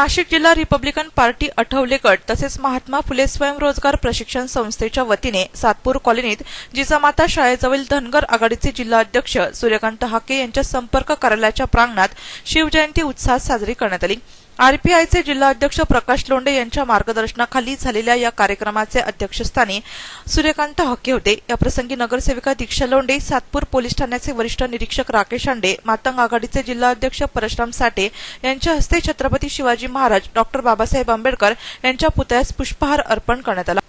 नाशिक जिल्हा Republican party Athawale गट तसेच महात्मा फुले स्वयंरोजगार प्रशिक्षण संस्थेच्या वतीने सातपूर कॉलनीत जिजामाता शाळेजवळील धनगर आघाडीचे जिल्हा अध्यक्ष सूर्यकांत हाके यांच्या संपर्क कार्यालयाच्या प्रांगणात शिवजयंती उत्साहात साजरी करण्यात आली. आरपीआयचे जिल्हा अध्यक्ष प्रकाश लोंडे यांच्या मार्गदर्शनाखाली झालेल्या या कार्यक्रमाचे अध्यक्षस्थानी सूर्यकांत हक्के होते. याप्रसंगी नगरसेविका दीक्षा लोंडे सातपूर पोलीस ठाण्याचे वरिष्ठ निरीक्षक राकेश आंडे मातंग आघाडीचे जिल्हाध्यक्ष परशुराम साठे यांच्या हस्ते छत्रपती शिवाजी महाराज डॉक्टर बाबासाहेब आंबेडकर यांच्या पुतळ्यास पुष्पहार अर्पण करण्यात आला.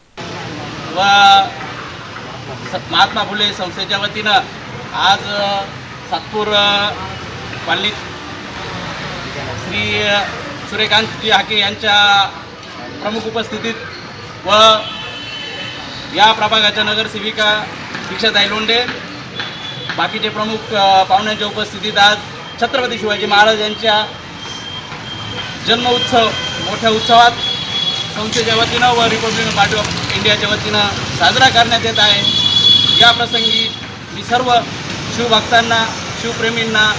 महात्मा फुले संस्थेच्या वतीनं आज सातपूर श्री सूर्यकांतजी हाके यांच्या प्रमुख उपस्थितीत व या प्रभागाच्या नगरसेविका दीक्षा लोंढे बाकीचे प्रमुख पाहुण्यांच्या उपस्थितीत आज छत्रपती शिवाजी महाराज यांच्या जन्म उत्सव मोठ्या उत्सवात संस्थेच्या वतीनं व रिपब्लिकन पार्टी ऑफ इंडियाच्या वतीनं साजरा करण्यात येत आहे. या प्रसंगी मी सर्व शिवभक्तांना शिवप्रेमींना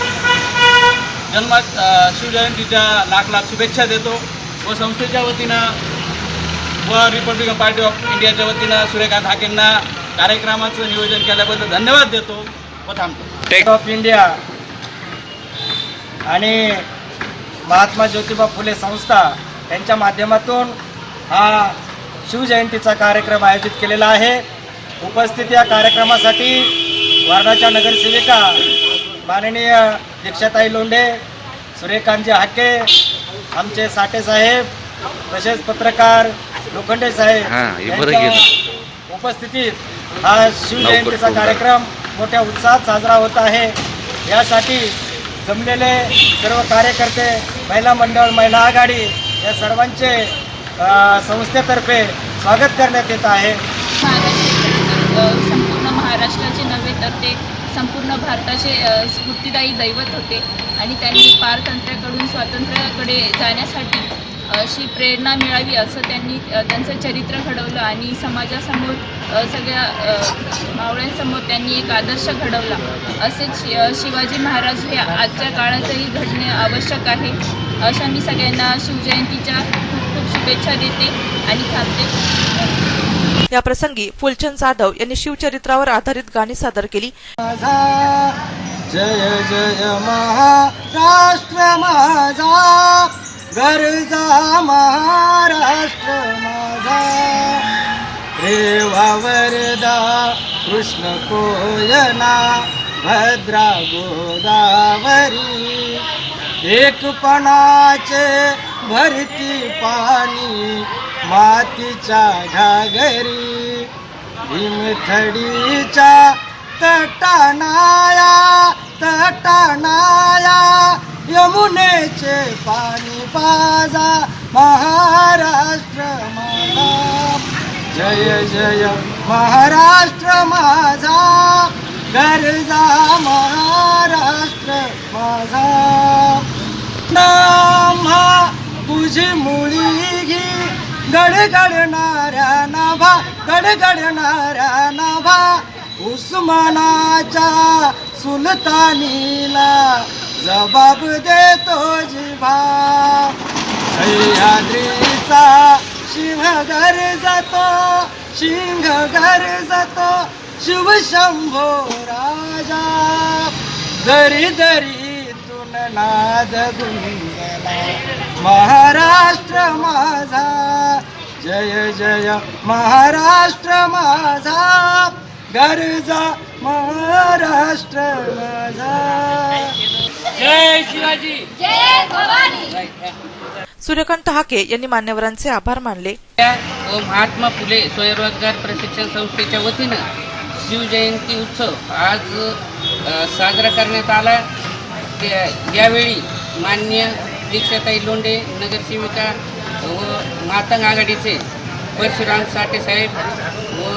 जन्म शिवजयंतीच्या लाख लाख शुभेच्छा देतो व संस्थेच्या वतीनं व रिपब्लिकन पार्टी ऑफ इंडियाच्या वतीनं सूर्यकांत हाकेंना कार्यक्रमाचं नियोजन केल्याबद्दल धन्यवाद देतो व थांबतो. टेक ऑफ इंडिया आणि महात्मा ज्योतिबा फुले संस्था यांच्या माध्यमातून हा शिवजयंतीचा कार्यक्रम आयोजित केलेला आहे. उपस्थित या कार्यक्रमासाठी वार्डाच्या नगरसेविका माननीय दीक्षाताई लोंढे सूर्यकांतजी हाके आमचे साठे साहेब तसेच पत्रकार लोखंडे साहेब हा, हे उपस्थितीत हा शिवजयंतीचा कार्यक्रम मोठ्या उत्साहात साजरा होत आहे. यासाठी जमलेले सर्व कार्यकर्ते महिला मंडळ महिला आघाडी या सर्वांचे संस्थेतर्फे स्वागत करण्यात येत आहे. संपूर्ण महाराष्ट्राचे नव्हे तर ते संपूर्ण भारताचे अ, स्फूर्तिदायी दैवत होते. आणि त्यांनी पारतंत्र्याकडून स्वातंत्र्याकडे जाण्यासाठी अशी प्रेरणा मिळावी असं त्यांनी त्यांचं चरित्र घडवलं. आणि समाजासमोर सगळ्या मावळ्यांसमोर त्यांनी एक आदर्श घडवला. असेच शि शिवाजी महाराज हे आजच्या काळातही घडणे आवश्यक आहे. अशा मी सगळ्यांना शिवजयंतीच्या खूप खूप शुभेच्छा देते आणि थांबते. या प्रसंगी फुलचंद जाधव यांनी शिवचरित्रावर आधारित गाणी सादर केली. माझा जय जय महाराष्ट्र माझा. गरजा महाराष्ट्र माझा. रेवा वरदा कृष्ण कोयना भद्रा गोदावरी. एकपणाचे भरती पाणी मातीच्या घागरी भीमथडीच्या तटाणाया तटानाया यमुनेचे पाणी पाजा महाराष्ट्र माझा. जय जय महाराष्ट्र माझा. गरजा महाराष्ट्र माझा. नामा तुझी मुळी गडगडणाऱ्या नाभा गडगडणाऱ्या नाभा उस्मानाच्या सुलतानीला जबाब देतो जिभा. सह्याद्रीचा सिंहगर जातो सिंहगर जातो शिवशंभो राजा. दरी दरीतून नाद गुंगला. महाराष्ट्र माझा जय जय महाराष्ट्र माझा. गरजा महाराष्ट्र माझा. जय शिवाजी. सूर्यकांत हाके यांनी मान्यवरांचे आभार मानले. महात्मा फुले स्वयंरोजगार प्रशिक्षण संस्थेच्या वतीनं शिवजयंती उत्सव आज अ, साजरा करण्यात आला. त्या- यावेळी मान्य दीक्षाताई लोंढे नगरसेविका व मातंग आघाडीचे परशुराम साठे साहेब व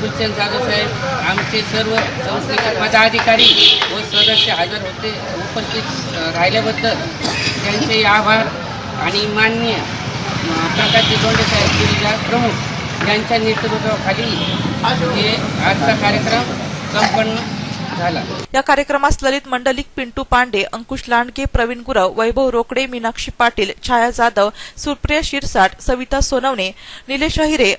फुलचंद जाधव साहेब आमचे सर्व संस्थेचे पदाधिकारी व सदस्य हजर होते उपस्थित राहिल्याबद्दल त्यांचे आभार आणि मान्य प्रकाश प्रकाशजी साहेब जिल्हा प्रमुख यांच्या नेतृत्वाखाली हे आजचा कार्यक्रम संपन्न झाला. या कार्यक्रमास ललित मंडलिक पिंटू पांडे अंकुश लांडगे प्रवीण गुरव वैभव रोकडे मीनाक्षी पाटील छाया जाधव सुप्रिया शिरसाट सविता सोनवणे निलेश अहिरे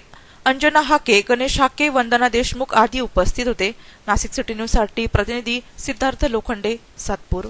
अंजना हाके गणेश हाके वंदना देशमुख आदी उपस्थित होते. नाशिक सिटी न्यूजसाठी प्रतिनिधी सिद्धार्थ लोखंडे सातपूर.